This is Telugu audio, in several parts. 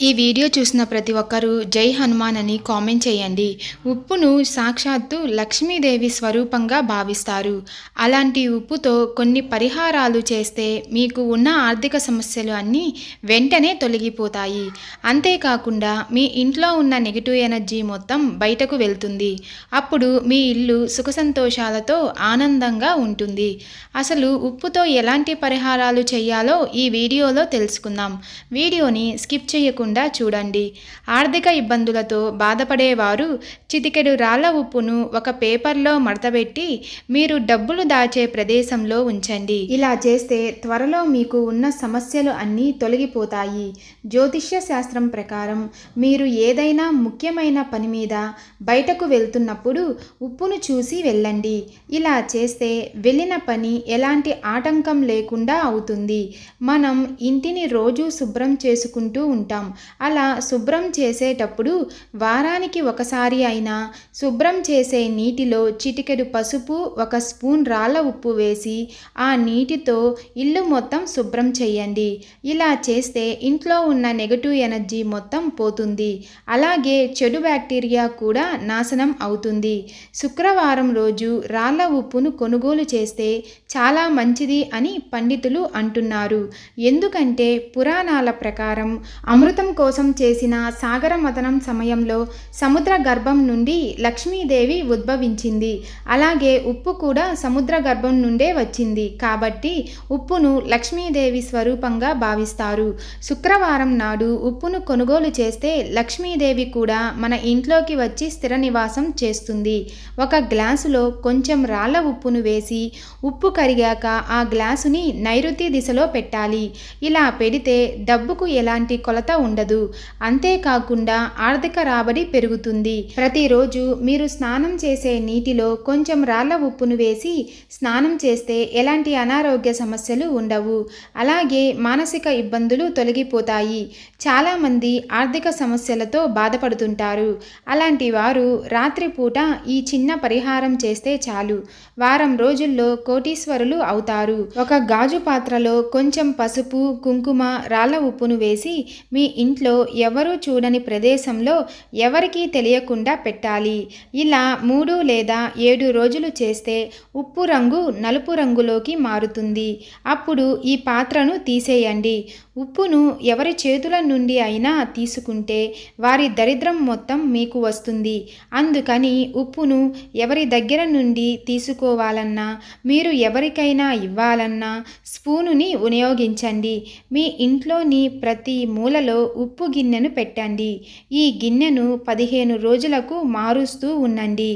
ఈ వీడియో చూసిన ప్రతి ఒక్కరూ జై హనుమాన్ అని కామెంట్ చేయండి. ఉప్పును సాక్షాత్తు లక్ష్మీదేవి స్వరూపంగా భావిస్తారు. అలాంటి ఉప్పుతో కొన్ని పరిహారాలు చేస్తే మీకు ఉన్న ఆర్థిక సమస్యలు అన్నీ వెంటనే తొలగిపోతాయి. అంతేకాకుండా మీ ఇంట్లో ఉన్న నెగిటివ్ ఎనర్జీ మొత్తం బయటకు వెళ్తుంది. అప్పుడు మీ ఇల్లు సుఖ సంతోషాలతో ఆనందంగా ఉంటుంది. అసలు ఉప్పుతో ఎలాంటి పరిహారాలు చేయాలో ఈ వీడియోలో తెలుసుకుందాం. వీడియోని స్కిప్ చేయకుండా చూడండి. ఆర్థిక ఇబ్బందులతో బాధపడేవారు చిటికెడు రాళ్ళ ఉప్పును ఒక పేపర్లో మడతబెట్టి మీరు డబ్బులు దాచే ప్రదేశంలో ఉంచండి. ఇలా చేస్తే త్వరలో మీకు ఉన్న సమస్యలు అన్నీ తొలగిపోతాయి. జ్యోతిష్య శాస్త్రం ప్రకారం మీరు ఏదైనా ముఖ్యమైన పని మీద బయటకు వెళ్తున్నప్పుడు ఉప్పును చూసి వెళ్ళండి. ఇలా చేస్తే వెళ్ళిన పని ఎలాంటి ఆటంకం లేకుండా అవుతుంది. మనం ఇంటిని రోజు శుభ్రం చేసుకుంటూ ఉంటాం. అలా శుభ్రం చేసేటప్పుడు వారానికి ఒకసారి అయినా శుభ్రం చేసే నీటిలో చిటికెడు పసుపు ఒక స్పూన్ రాళ్ళ ఉప్పు వేసి ఆ నీటితో ఇల్లు మొత్తం శుభ్రం చేయండి. ఇలా చేస్తే ఇంట్లో ఉన్న నెగటివ్ ఎనర్జీ మొత్తం పోతుంది. అలాగే చెడు బ్యాక్టీరియా కూడా నాశనం అవుతుంది. శుక్రవారం రోజు రాళ్ళ ఉప్పును కొనుగోలు చేస్తే చాలా మంచిది అని పండితులు అంటున్నారు. ఎందుకంటే పురాణాల ప్రకారం అమృతం కోసం చేసిన సాగర మథనం సమయంలో సముద్ర గర్భం నుండి లక్ష్మీదేవి ఉద్భవించింది. అలాగే ఉప్పు కూడా సముద్ర గర్భం నుండే వచ్చింది. కాబట్టి ఉప్పును లక్ష్మీదేవి స్వరూపంగా భావిస్తారు. శుక్రవారం నాడు ఉప్పును కొనుగోలు చేస్తే లక్ష్మీదేవి కూడా మన ఇంట్లోకి వచ్చి స్థిర నివాసం చేస్తుంది. ఒక గ్లాసులో కొంచెం రాళ్ళ ఉప్పును వేసి ఉప్పు కరిగాక ఆ గ్లాసుని నైరుతి దిశలో పెట్టాలి. ఇలా పెడితే డబ్బుకు ఎలాంటి కొలత ఉండదు. ఉండదు. అంతేకాకుండా ఆర్థిక రాబడి పెరుగుతుంది. ప్రతిరోజు మీరు స్నానం చేసే నీటిలో కొంచెం రాళ్ళ ఉప్పును వేసి స్నానం చేస్తే ఎలాంటి అనారోగ్య సమస్యలు ఉండవు. అలాగే మానసిక ఇబ్బందులు తొలగిపోతాయి. చాలామంది ఆర్థిక సమస్యలతో బాధపడుతుంటారు. అలాంటి వారు రాత్రిపూట ఈ చిన్న పరిహారం చేస్తే చాలు. వారం రోజుల్లో కోటీశ్వరులు అవుతారు. ఒక గాజు పాత్రలో కొంచెం పసుపు కుంకుమ రాళ్ళ ఉప్పును వేసి మీ ఇంట్లో ఎవరూ చూడని ప్రదేశంలో ఎవరికీ తెలియకుండా పెట్టాలి. ఇలా మూడు లేదా ఏడు రోజులు చేస్తే ఉప్పు రంగు నలుపు రంగులోకి మారుతుంది. అప్పుడు ఈ పాత్రను తీసేయండి. ఉప్పును ఎవరి చేతుల నుండి అయినా తీసుకుంటే వారి దరిద్రం మొత్తం మీకు వస్తుంది. అందుకని ఉప్పును ఎవరి దగ్గర నుండి తీసుకోవాలన్నా మీరు ఎవరికైనా ఇవ్వాలన్నా స్పూనుని వినియోగించండి. మీ ఇంట్లోని ప్రతి మూలలో ఉప్పు గిన్నెను పెట్టండి. ఈ గిన్నెను పదిహేను రోజులకు మారుస్తూ ఉండండి.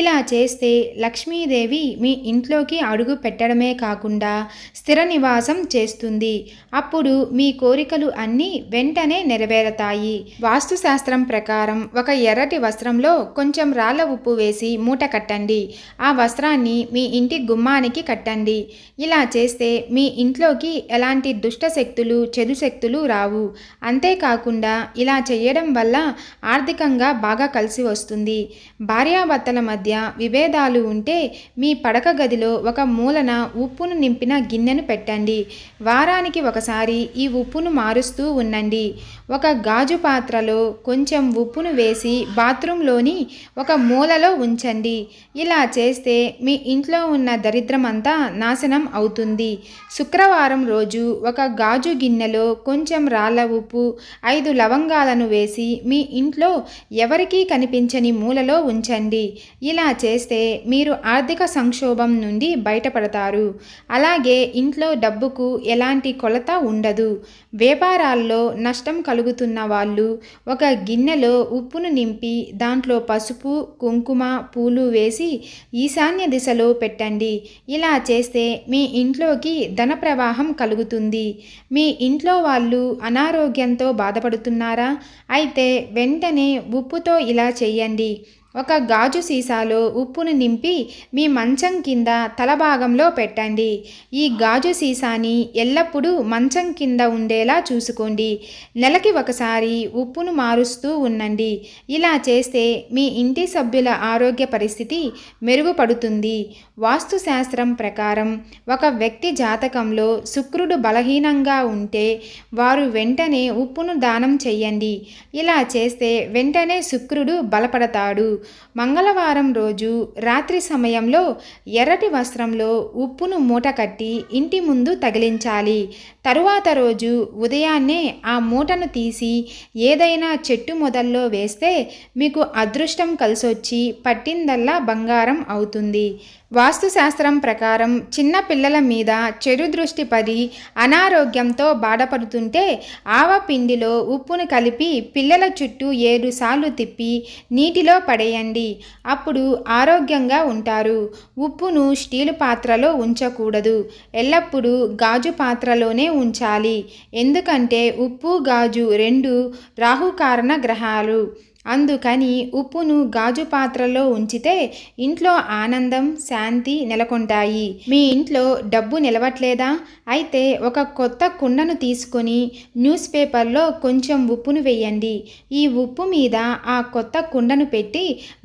ఇలా చేస్తే లక్ష్మీదేవి మీ ఇంట్లోకి అడుగు పెట్టడమే కాకుండా స్థిర నివాసం చేస్తుంది. అప్పుడు మీ మీ కోరికలు అన్నీ వెంటనే నెరవేరతాయి. వాస్తుశాస్త్రం ప్రకారం ఒక ఎర్రటి వస్త్రంలో కొంచెం రాళ్ళ ఉప్పు వేసి మూట కట్టండి. ఆ వస్త్రాన్ని మీ ఇంటి గుమ్మానికి కట్టండి. ఇలా చేస్తే మీ ఇంట్లోకి ఎలాంటి దుష్ట శక్తులు చెడు శక్తులు రావు. అంతేకాకుండా ఇలా చేయడం వల్ల ఆర్థికంగా బాగా కలిసి వస్తుంది. భార్యాభర్తల మధ్య విభేదాలు ఉంటే మీ పడక గదిలో ఒక మూలన ఉప్పును నింపిన గిన్నెను పెట్టండి. వారానికి ఒకసారి ఈ ఉప్పును మారుస్తూ ఉండండి. ఒక గాజు పాత్రలో కొంచెం ఉప్పును వేసి బాత్రూంలోని ఒక మూలలో ఉంచండి. ఇలా చేస్తే మీ ఇంట్లో ఉన్న దరిద్రమంతా నాశనం అవుతుంది. శుక్రవారం రోజు ఒక గాజు గిన్నెలో కొంచెం రాళ్ళ ఉప్పు ఐదు లవంగాలను వేసి మీ ఇంట్లో ఎవరికీ కనిపించని మూలలో ఉంచండి. ఇలా చేస్తే మీరు ఆర్థిక సంక్షోభం నుండి బయటపడతారు. అలాగే ఇంట్లో డబ్బుకు ఎలాంటి కొలత ఉండదు. వ్యాపారాల్లో నష్టం కలుగుతున్న వాళ్ళు ఒక గిన్నెలో ఉప్పును నింపి దాంట్లో పసుపు కుంకుమ పూలు వేసి ఈశాన్య దిశలో పెట్టండి. ఇలా చేస్తే మీ ఇంట్లోకి ధన ప్రవాహం కలుగుతుంది. మీ ఇంట్లో వాళ్ళు అనారోగ్యంతో బాధపడుతున్నారా? అయితే వెంటనే ఉప్పుతో ఇలా చేయండి. ఒక గాజు సీసాలో ఉప్పును నింపి మీ మంచం కింద తల భాగంలో పెట్టండి. ఈ గాజు సీసాని ఎల్లప్పుడూ మంచం కింద ఉండేలా చూసుకోండి. నెలకి ఒకసారి ఉప్పును మారుస్తూ ఉండండి. ఇలా చేస్తే మీ ఇంటి సభ్యుల ఆరోగ్య పరిస్థితి మెరుగుపడుతుంది. వాస్తుశాస్త్రం ప్రకారం ఒక వ్యక్తి జాతకంలో శుక్రుడు బలహీనంగా ఉంటే వారు వెంటనే ఉప్పును దానం చెయ్యండి ఇలా చేస్తే వెంటనే శుక్రుడు బలపడతాడు. మంగళవారం రోజు రాత్రి సమయంలో ఎర్రటి వస్త్రంలో ఉప్పును మూట కట్టి ఇంటి ముందు తగిలించాలి. తరువాత రోజు ఉదయాన్నే ఆ మూటను తీసి ఏదైనా చెట్టు మొదల్లో వేస్తే మీకు అదృష్టం కలిసొచ్చి పట్టిందల్లా బంగారం అవుతుంది. వాస్తుశాస్త్రం ప్రకారం చిన్న పిల్లల మీద చెడు దృష్టి పడి అనారోగ్యంతో బాధపడుతుంటే ఆవ పిండిలో ఉప్పును కలిపి పిల్లల చుట్టూ ఏడు సార్లు తిప్పి నీటిలో పడేయండి. అప్పుడు ఆరోగ్యంగా ఉంటారు. ఉప్పును స్టీలు పాత్రలో ఉంచకూడదు. ఎల్లప్పుడూ గాజు పాత్రలోనే ఉంచాలి. ఎందుకంటే ఉప్పు గాజు రెండు రాహుకారణ గ్రహాలు. అందుకని ఉప్పును గాజు పాత్రలో ఉంచితే ఇంట్లో ఆనందం శాంతి నెలకొంటాయి. మీ ఇంట్లో డబ్బు నిలవట్లేదా? అయితే ఒక కొత్త కుండను తీసుకొని న్యూస్ పేపర్లో కొంచెం ఉప్పును వేయండి. ఈ ఉప్పు మీద ఆ కొత్త కుండను పెట్టి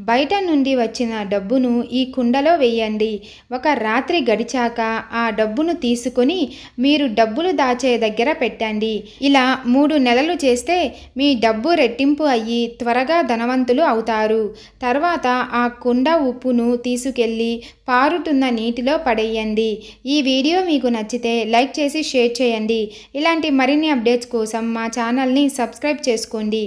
బయట నుండి వచ్చిన డబ్బును ఈ కుండలో వేయండి. ఒక రాత్రి గడిచాక ఆ డబ్బును తీసుకొని మీరు డబ్బులు దాచే దగ్గర పెట్టండి. ఇలా మూడు నెలలు చేస్తే మీ డబ్బు రెట్టింపు అయ్యి త్వరగా బాగా ధనవంతులు అవుతారు. తర్వాత ఆ కుండ ఉప్పును తీసుకెళ్ళి పారుతున్న నీటిలో పడేయండి. ఈ వీడియో మీకు నచ్చితే లైక్ చేసి షేర్ చేయండి. ఇలాంటి మరిన్ని అప్డేట్స్ కోసం మా ఛానల్ని సబ్స్క్రైబ్ చేసుకోండి.